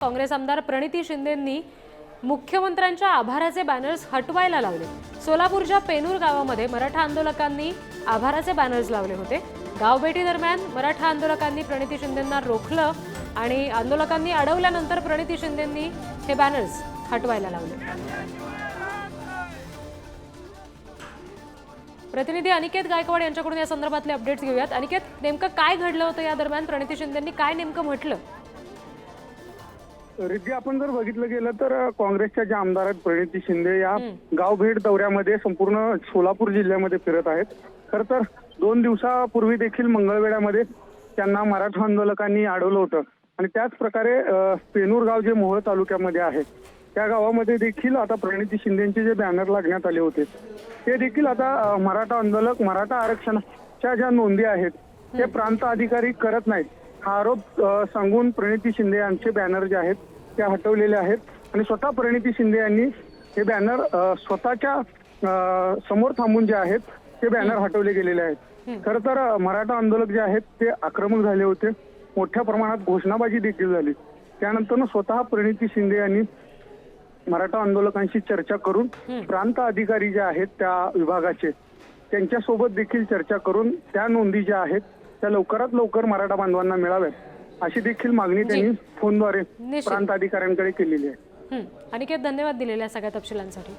काँग्रेस आमदार प्रणिती शिंदेंनी मुख्यमंत्र्यांच्या आभाराचे बॅनर्स हटवायला लावले. सोलापूरच्या पेनूर गावामध्ये मराठा आंदोलकांनी आभाराचे बॅनर्स लावले होते. गावभेटी दरम्यान मराठा आंदोलकांनी प्रणिती शिंदेंना रोखलं आणि आंदोलकांनी अडवल्यानंतर प्रणिती शिंदेंनी हे बॅनर्स हटवायला लावले. प्रतिनिधी अनिकेत गायकवाड यांच्याकडून या संदर्भातले अपडेट्स घेऊयात. अनिकेत नेमकं काय घडलं होतं या दरम्यान? प्रणिती शिंदेंनी काय नेमकं म्हटलं? रिद्धी आपण जर बघितलं गेलं तर काँग्रेसच्या ज्या आमदार आहेत प्रणिती शिंदे या गाव भेट दौऱ्यामध्ये संपूर्ण सोलापूर जिल्ह्यामध्ये फिरत आहेत. खर तर दोन दिवसापूर्वी देखील मंगळवेढ्यामध्ये त्यांना मराठा आंदोलकांनी अडवलं होतं. आणि त्याच प्रकारे पेनूर गाव जे मोहोळ तालुक्यामध्ये आहे त्या गावामध्ये देखील आता प्रणिती शिंदेचे जे बॅनर लागण्यात आले होते ते देखील आता मराठा आंदोलक मराठा आरक्षणाच्या ज्या नोंदी आहेत ते प्रांत अधिकारी करत नाहीत. हा आरोप सांगून प्रणिती शिंदे यांचे बॅनर जे आहेत ते हटवलेले आहेत. आणि स्वतः प्रणिती शिंदे यांनी हे बॅनर स्वतःच्या समोर थांबून जे आहेत ते बॅनर हटवले गेलेले आहेत. खरं तर मराठा आंदोलक जे आहेत ते आक्रमक झाले होते. मोठ्या प्रमाणात घोषणाबाजी देखील झाली. त्यानंतर स्वतः प्रणिती शिंदे यांनी मराठा आंदोलकांशी चर्चा करून प्रांत अधिकारी जे आहेत त्या विभागाचे त्यांच्यासोबत देखील चर्चा करून त्या नोंदी ज्या आहेत त्या लवकरात लवकर मराठा बांधवांना मिळाव्यात अशी देखील मागणी त्यांनी फोनद्वारे. प्रांत अधिकाऱ्यांकडे केलेली आहे हं. अनिकेत धन्यवाद दिलेल्या सगळ्या तपशिलांसाठी